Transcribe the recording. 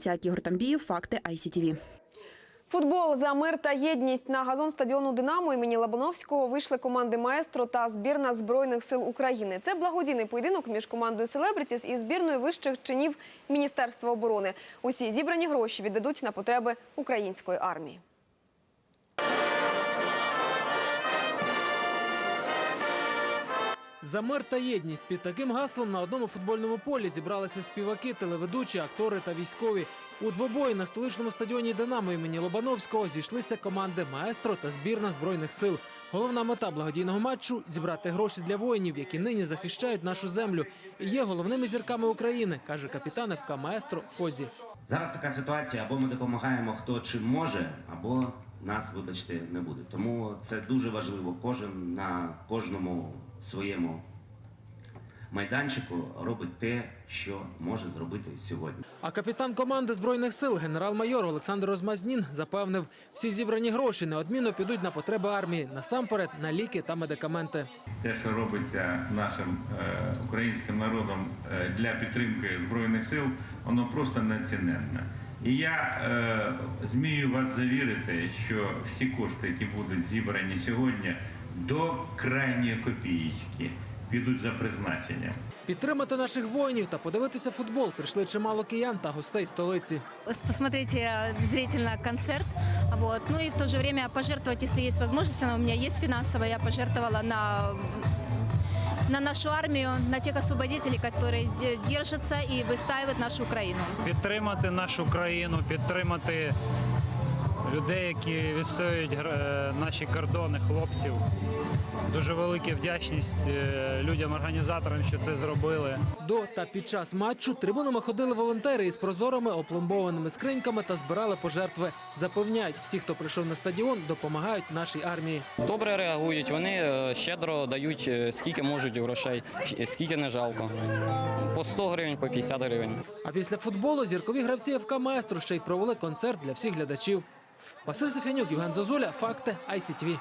Цяк Ігор Тамбіїв, факти ICTV. Футбол за мир та єдність на газон стадіону Динамо імені Лабановського вийшли команди Маестро та збірна збройних сил України. Це благодійний поєдинок між командою Селебрітіс і збірною вищих чинів Міністерства оборони. Усі зібрані гроші віддадуть на потреби української армії. За мир та єдність під таким гаслом на одному футбольному полі зібралися співаки, телеведучі, актори та військові. У двобої на столичному стадіоні Динамо імені Лобановського зійшлися команди Маестро та збірна збройних сил. Головна мета благодійного матчу зібрати гроші для воїнів, які нині захищають нашу землю і є головними зірками України, каже капітан ФК Маестро Фозі. Зараз така ситуація, або ми допомагаємо хто чим може, або нас, вибачте, не буде. Тому це дуже важливо. Кожен на кожному своєму майданчику робить те, що може зробити сьогодні. А капітан команди збройних сил, генерал-майор Олександр Розмазнін, запевнив, всі зібрані гроші неодмінно підуть на потреби армії, насамперед на ліки та медикаменти. те, що робиться нашим е, українським народом е, для підтримки збройних сил, воно просто неоціненне. І я е, змію вас завірити, що всі кошти, які будуть зібрані сьогодні, до крайньої копієчки підуть за призначенням. Підтримати наших воїнів та подивитися футбол прийшли чимало киян та гостей столиці. посмотреть э, зрительно концерт, вот, ну и в то же время пожертвовать, если есть возможность, она у меня есть финансовая, я пожертвовала на на нашу армию, на тех освободителей, которые де- держатся и выстаивают нашу Украину. підтримати нашу країну, підтримати людей, які відстоюють е, наші кордони, хлопців. Дуже велика вдячність е, людям-організаторам, що це зробили. До та під час матчу трибунами ходили волонтери із прозорими опломбованими скриньками та збирали пожертви. Запевняють, всі, хто прийшов на стадіон, допомагають нашій армії. Добре реагують, вони е, щедро дають скільки можуть грошей, скільки не жалко. По 100 гривень, по 50 гривень. А після футболу зіркові гравці ФК Маестро ще й провели концерт для всіх глядачів. Василь Сафянюк, Євген Зозуля, факти ICTV.